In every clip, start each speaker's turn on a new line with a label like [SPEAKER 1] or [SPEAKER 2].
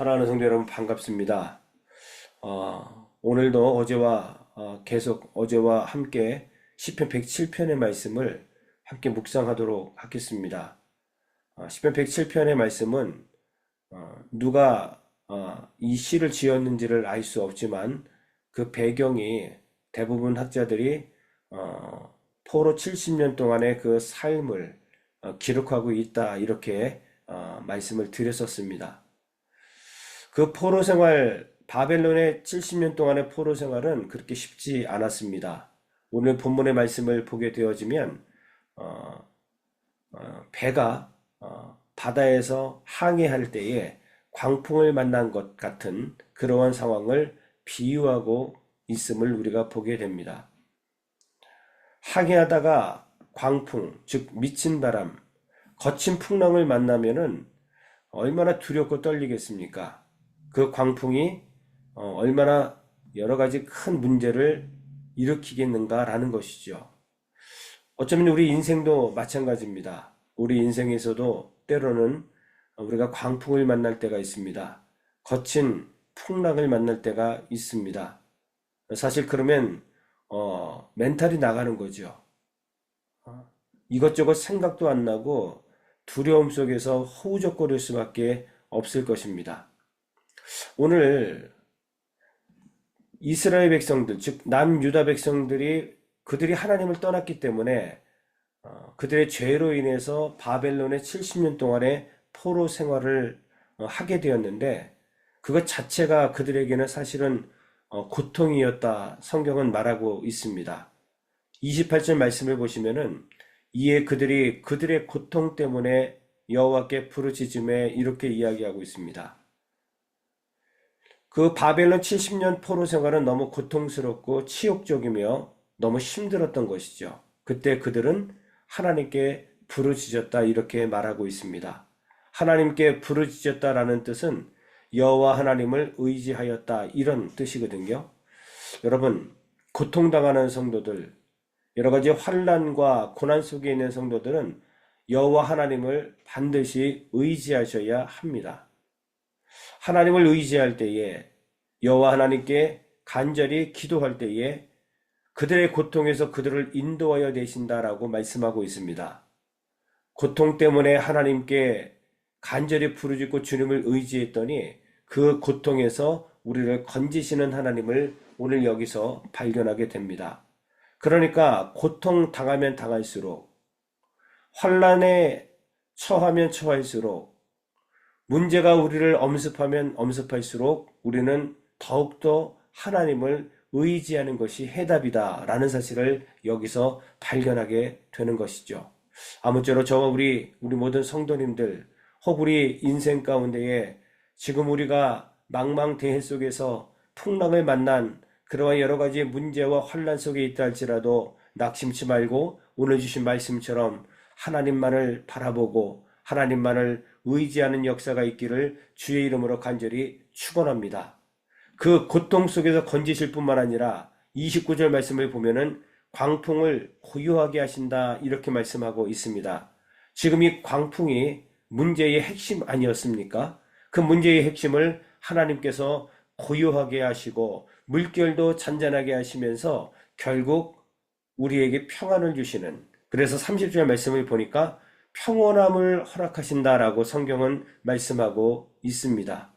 [SPEAKER 1] 사랑하는 성도 여러분 반갑습니다. 어, 오늘도 어제와 어, 계속 어제와 함께 시편 107편의 말씀을 함께 묵상하도록 하겠습니다. 어, 시편 107편의 말씀은 어, 누가 어, 이 시를 지었는지를 알 수 없지만 그 배경이 대부분 학자들이 어, 포로 70년 동안의 그 삶을 어, 기록하고 있다 이렇게 어, 말씀을 드렸었습니다. 그 포로 생활, 바벨론의 70년 동안의 포로 생활은 그렇게 쉽지 않았습니다. 오늘 본문의 말씀을 보게 되어지면, 어, 어, 배가 어, 바다에서 항해할 때에 광풍을 만난 것 같은 그러한 상황을 비유하고 있음을 우리가 보게 됩니다. 항해하다가 광풍, 즉 미친 바람, 거친 풍랑을 만나면은 얼마나 두렵고 떨리겠습니까? 그 광풍이 어, 얼마나 여러 가지 큰 문제를 일으키겠는가라는 것이죠. 어쩌면 우리 인생도 마찬가지입니다. 우리 인생에서도 때로는 우리가 광풍을 만날 때가 있습니다. 거친 풍랑을 만날 때가 있습니다. 사실 그러면 어, 멘탈이 나가는 거죠. 어, 이것저것 생각도 안 나고 두려움 속에서 허우적거릴 수밖에 없을 것입니다. 오늘 이스라엘 백성들, 즉 남유다 백성들이 그들이 하나님을 떠났기 때문에 어, 그들의 죄로 인해서 바벨론의 70년 동안의 포로 생활을 어, 하게 되었는데 그것 자체가 그들에게는 사실은 어, 고통이었다 성경은 말하고 있습니다. 28절 말씀을 보시면은 이에 그들이 그들의 고통 때문에 여호와께 부르짖음에 이렇게 이야기하고 있습니다. 그 바벨론 70년 포로 생활은 너무 고통스럽고 치욕적이며 너무 힘들었던 것이죠. 그때 그들은 하나님께 부르짖었다 이렇게 말하고 있습니다. 하나님께 부르짖었다라는 뜻은 여호와 하나님을 의지하였다 이런 뜻이거든요. 여러분 고통당하는 성도들 여러 가지 환란과 고난 속에 있는 성도들은 여호와 하나님을 반드시 의지하셔야 합니다. 하나님을 의지할 때에 여호와 하나님께 간절히 기도할 때에 그들의 고통에서 그들을 인도하여 되신다라고 말씀하고 있습니다. 고통 때문에 하나님께 간절히 부르짖고 주님을 의지했더니 그 고통에서 우리를 건지시는 하나님을 오늘 여기서 발견하게 됩니다. 그러니까 고통 당하면 당할수록 환란에 처하면 처할수록 문제가 우리를 엄습하면 엄습할수록 우리는 더욱더 하나님을 의지하는 것이 해답이다라는 사실을 여기서 발견하게 되는 것이죠. 아무쪼록 저와 우리 우리 모든 성도님들 혹 우리 인생 가운데에 지금 우리가 망망대해 속에서 풍랑을 만난 그러한 여러 가지 문제와 환란 속에 있다 할지라도 낙심치 말고 오늘 주신 말씀처럼 하나님만을 바라보고 하나님만을 의지하는 역사가 있기를 주의 이름으로 간절히 축원합니다. 그 고통 속에서 건지실 뿐만 아니라 29절 말씀을 보면은 광풍을 고요하게 하신다 이렇게 말씀하고 있습니다. 지금 이 광풍이 문제의 핵심 아니었습니까? 그 문제의 핵심을 하나님께서 고요하게 하시고 물결도 잔잔하게 하시면서 결국 우리에게 평안을 주시는 그래서 30절 말씀을 보니까 평온함을 허락하신다라고 성경은 말씀하고 있습니다.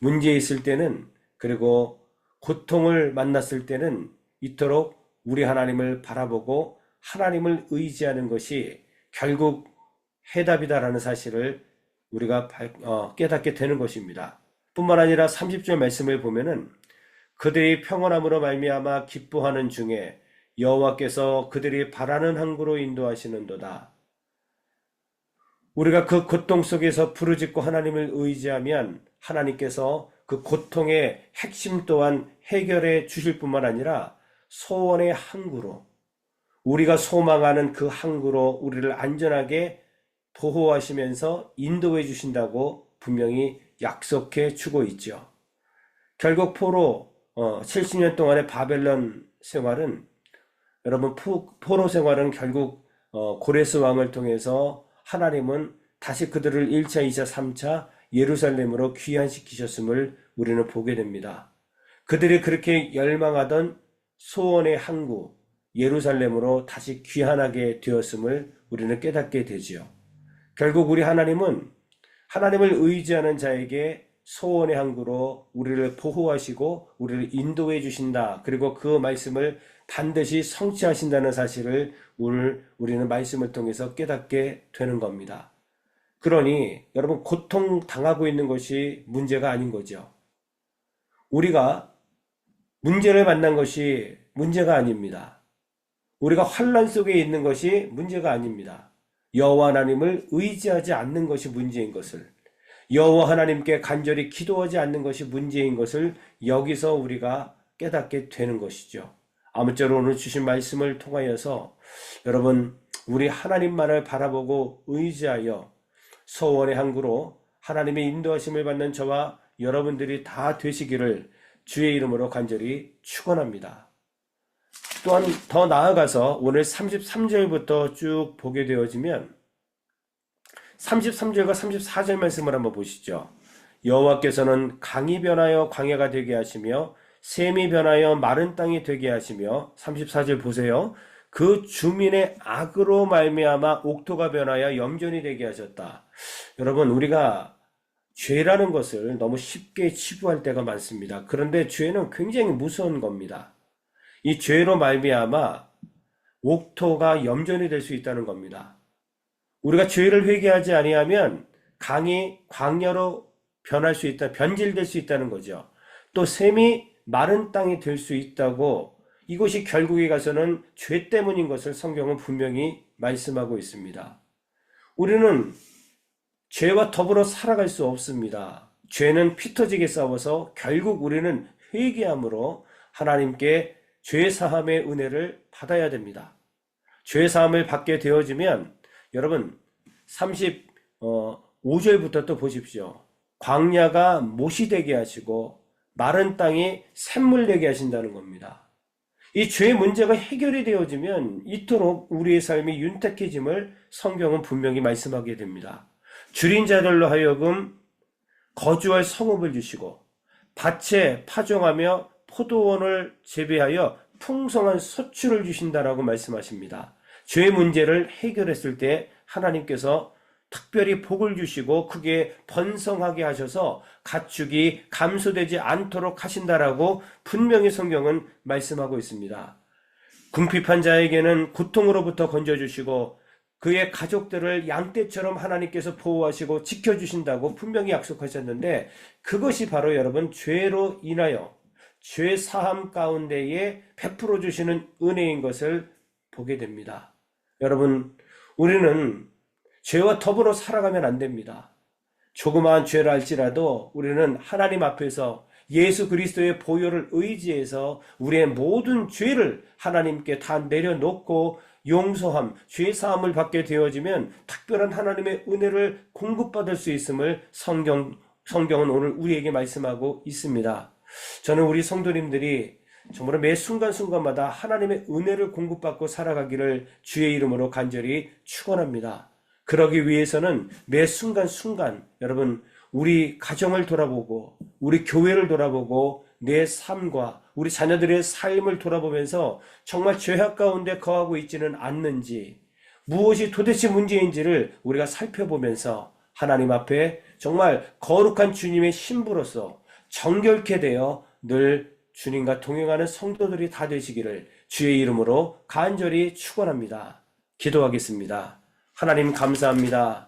[SPEAKER 1] 문제 있을 때는 그리고 고통을 만났을 때는 이토록 우리 하나님을 바라보고 하나님을 의지하는 것이 결국 해답이다라는 사실을 우리가 어, 깨닫게 되는 것입니다. 뿐만 아니라 30절 말씀을 보면은 그들이 평온함으로 말미암아 기뻐하는 중에 여호와께서 그들이 바라는 항구로 인도하시는도다. 우리가 그 고통 속에서 부르짖고 하나님을 의지하면 하나님께서 그 고통의 핵심 또한 해결해 주실 뿐만 아니라 소원의 항구로 우리가 소망하는 그 항구로 우리를 안전하게 보호하시면서 인도해 주신다고 분명히 약속해 주고 있죠. 결국 포로 70년 어, 동안의 바벨론 생활은 여러분 포로 생활은 결국 어, 고레스 왕을 통해서 하나님은 다시 그들을 1차, 2차, 3차 예루살렘으로 귀환시키셨음을 우리는 보게 됩니다. 그들이 그렇게 열망하던 소원의 항구 예루살렘으로 다시 귀환하게 되었음을 우리는 깨닫게 되지요. 결국 우리 하나님은 하나님을 의지하는 자에게 소원의 항구로 우리를 보호하시고 우리를 인도해 주신다. 그리고 그 말씀을 반드시 성취하신다는 사실을 오늘 우리는 말씀을 통해서 깨닫게 되는 겁니다. 그러니 여러분 고통 당하고 있는 것이 문제가 아닌 거죠. 우리가 문제를 만난 것이 문제가 아닙니다. 우리가 환란 속에 있는 것이 문제가 아닙니다. 여호와 하나님을 의지하지 않는 것이 문제인 것을 여호와 하나님께 간절히 기도하지 않는 것이 문제인 것을 여기서 우리가 깨닫게 되는 것이죠. 아무쪼록 오늘 주신 말씀을 통하여서 여러분 우리 하나님만을 바라보고 의지하여 소원의 항구로 하나님의 인도하심을 받는 저와 여러분들이 다 되시기를 주의 이름으로 간절히 축원합니다. 또한 더 나아가서 오늘 33절부터 쭉 보게 되어지면 33절과 34절 말씀을 한번 보시죠. 여호와께서는 강이 변하여 광야가 되게 하시며 샘이 변하여 마른 땅이 되게 하시며 34절 보세요. 그 주민의 악으로 말미암아 옥토가 변하여 염전이 되게 하셨다. 여러분 우리가 죄라는 것을 너무 쉽게 치부할 때가 많습니다. 그런데 죄는 굉장히 무서운 겁니다. 이 죄로 말미암아 옥토가 염전이 될 수 있다는 겁니다. 우리가 죄를 회개하지 아니하면 강이 광야로 변할 수 있다, 변질될 수 있다는 거죠. 또 샘이 마른 땅이 될 수 있다고 이것이 결국에 가서는 죄 때문인 것을 성경은 분명히 말씀하고 있습니다. 우리는 죄와 더불어 살아갈 수 없습니다. 죄는 피 터지게 싸워서 결국 우리는 회개함으로 하나님께 죄 사함의 은혜를 받아야 됩니다. 죄 사함을 받게 되어지면 여러분 35절부터 또 보십시오. 광야가 못이 되게 하시고 마른 땅이 샘물 되게 하신다는 겁니다. 이죄 문제가 해결이 되어지면 이토록 우리의 삶이 윤택해짐을 성경은 분명히 말씀하게 됩니다. 줄인 자들로 하여금 거주할 성읍을 주시고 밭에 파종하며 포도원을 재배하여 풍성한 소출을 주신다라고 말씀하십니다. 죄 문제를 해결했을 때 하나님께서 특별히 복을 주시고 크게 번성하게 하셔서 가축이 감소되지 않도록 하신다라고 분명히 성경은 말씀하고 있습니다. 궁핍한 자에게는 고통으로부터 건져주시고 그의 가족들을 양떼처럼 하나님께서 보호하시고 지켜주신다고 분명히 약속하셨는데 그것이 바로 여러분 죄로 인하여 죄 사함 가운데에 베풀어 주시는 은혜인 것을 보게 됩니다. 여러분 우리는 죄와 더불어 살아가면 안 됩니다. 조그마한 죄를 알지라도 우리는 하나님 앞에서 예수 그리스도의 보혈을 의지해서 우리의 모든 죄를 하나님께 다 내려놓고 용서함, 죄 사함을 받게 되어지면 특별한 하나님의 은혜를 공급받을 수 있음을 성경 성경은 오늘 우리에게 말씀하고 있습니다. 저는 우리 성도님들이 정말 매 순간순간마다 하나님의 은혜를 공급받고 살아가기를 주의 이름으로 간절히 축원합니다. 그러기 위해서는 매 순간순간 여러분 우리 가정을 돌아보고 우리 교회를 돌아보고 내 삶과 우리 자녀들의 삶을 돌아보면서 정말 죄악 가운데 거하고 있지는 않는지 무엇이 도대체 문제인지를 우리가 살펴보면서 하나님 앞에 정말 거룩한 주님의 신부로서 정결케 되어 늘 주님과 동행하는 성도들이 다 되시기를 주의 이름으로 간절히 축원합니다. 기도하겠습니다. 하나님 감사합니다.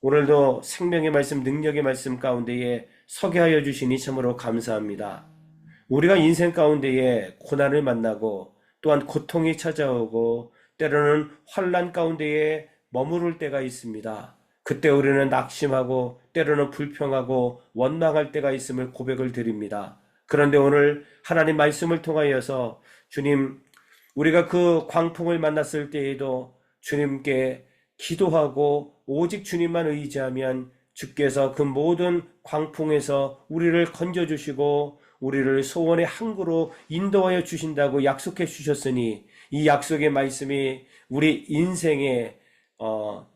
[SPEAKER 1] 오늘도 생명의 말씀, 능력의 말씀 가운데에 서게 하여 주시니 참으로 감사합니다. 우리가 인생 가운데에 고난을 만나고 또한 고통이 찾아오고 때로는 환란 가운데에 머무를 때가 있습니다. 그때 우리는 낙심하고 때로는 불평하고 원망할 때가 있음을 고백을 드립니다. 그런데 오늘 하나님 말씀을 통하여서 주님 우리가 그 광풍을 만났을 때에도 주님께 기도하고 오직 주님만 의지하면 주께서 그 모든 광풍에서 우리를 건져주시고 우리를 소원의 항구로 인도하여 주신다고 약속해 주셨으니 이 약속의 말씀이 우리 인생의 어,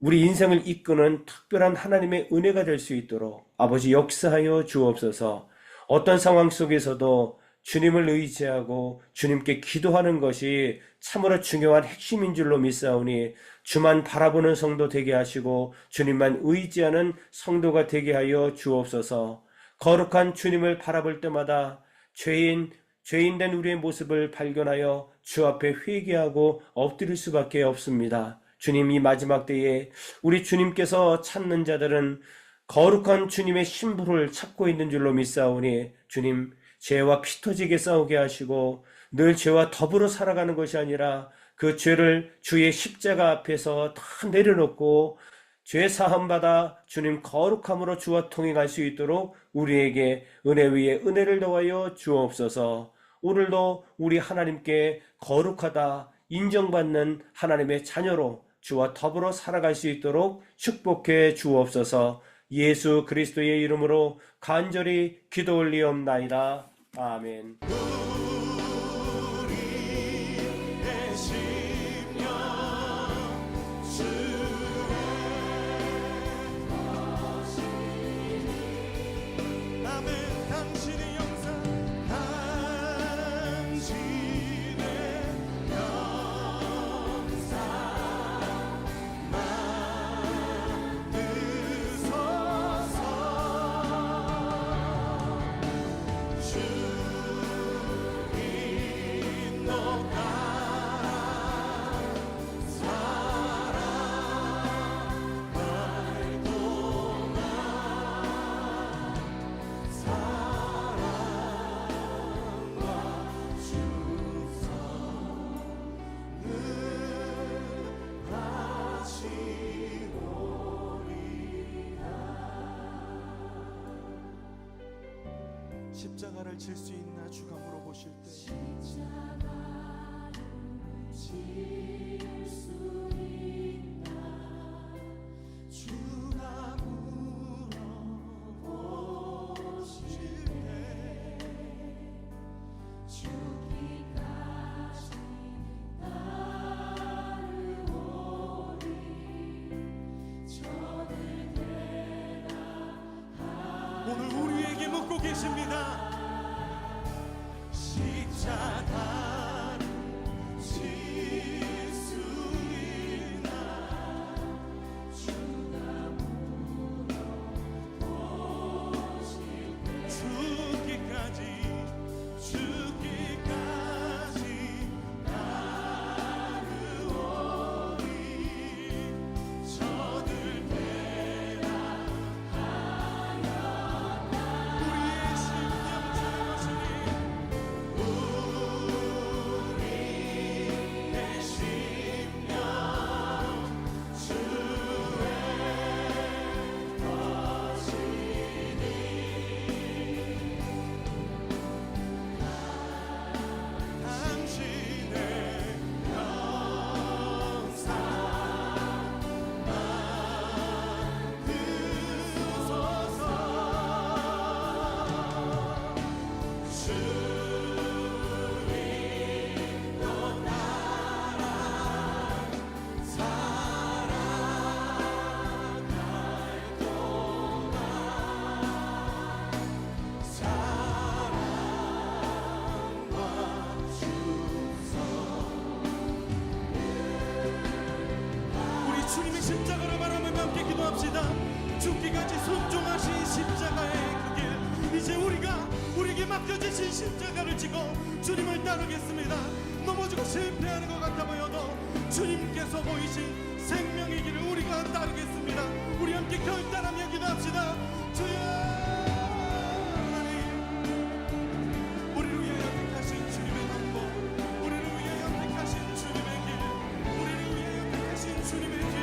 [SPEAKER 1] 우리 인생을 이끄는 특별한 하나님의 은혜가 될 수 있도록 아버지 역사하여 주옵소서. 어떤 상황 속에서도 주님을 의지하고 주님께 기도하는 것이 참으로 중요한 핵심인 줄로 믿사오니 주만 바라보는 성도 되게 하시고 주님만 의지하는 성도가 되게 하여 주옵소서 거룩한 주님을 바라볼 때마다 죄인, 죄인된 우리의 모습을 발견하여 주 앞에 회개하고 엎드릴 수밖에 없습니다. 주님 이 마지막 때에 우리 주님께서 찾는 자들은 거룩한 주님의 신부를 찾고 있는 줄로 믿사오니 주님 죄와 피 터지게 싸우게 하시고 늘 죄와 더불어 살아가는 것이 아니라 그 죄를 주의 십자가 앞에서 다 내려놓고 죄 사함 받아 주님 거룩함으로 주와 통행할 수 있도록 우리에게 은혜 위에 은혜를 더하여 주옵소서. 오늘도 우리 하나님께 거룩하다 인정받는 하나님의 자녀로 주와 더불어 살아갈 수 있도록 축복해 주옵소서. 예수 그리스도의 이름으로 간절히 기도 올리옵나이다. 아멘.
[SPEAKER 2] 십자가를 질 수 있나 주가 물어보실 때 주가 물어보실 때 오늘 우리에게 묻고 계십니다. 기도합시다. 죽기까지 순종하신 십자가의 그 길, 이제 우리가 우리에게 맡겨주신 십자가를 지고 주님을 따르겠습니다. 넘어지고 실패하는 것 같아 보여도 주님께서 보이신 생명의 길을 우리가 따르겠습니다. 우리 함께 결단하며 기도합시다. 주여 주님의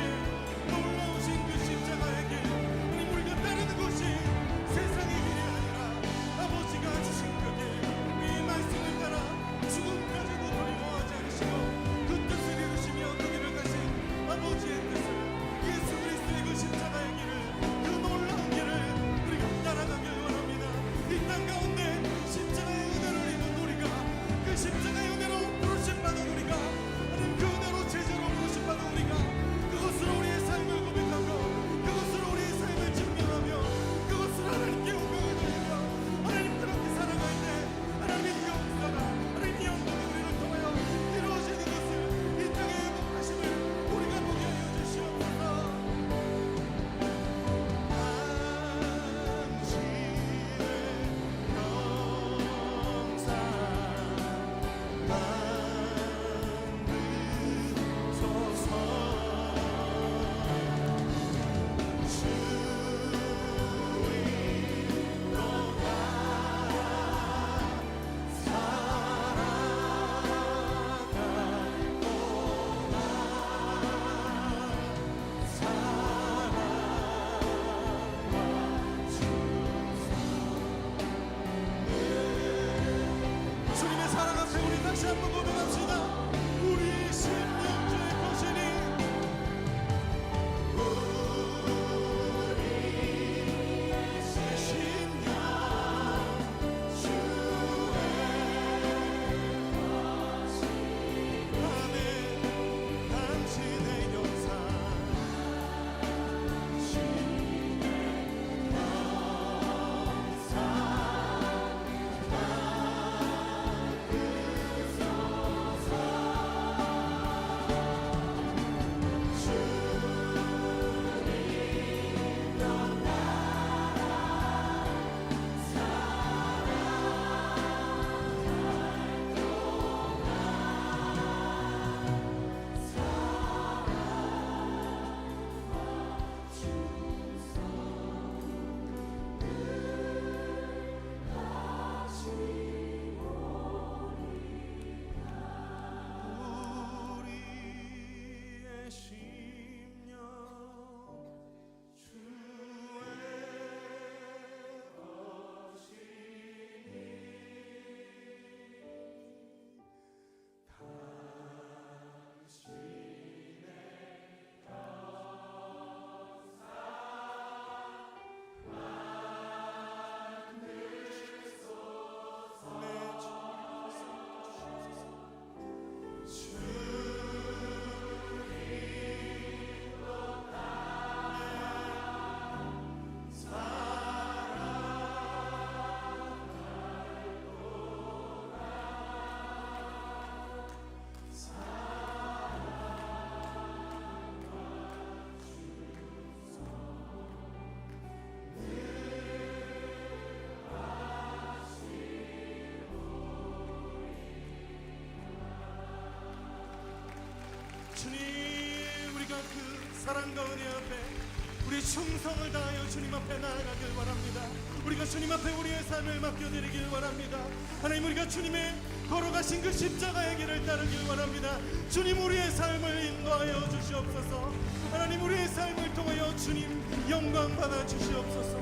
[SPEAKER 2] 그 사랑과 은혜 앞에 우리 충성을 다하여 주님 앞에 나아가길 원합니다. 우리가 주님 앞에 우리의 삶을 맡겨드리길 원합니다. 하나님 우리가 주님의 걸어가신 그 십자가의 길을 따르길 원합니다. 주님 우리의 삶을 인도하여 주시옵소서. 하나님 우리의 삶을 통하여 주님 영광 받아 주시옵소서.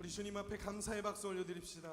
[SPEAKER 2] 우리 주님 앞에 감사의 박수 올려드립시다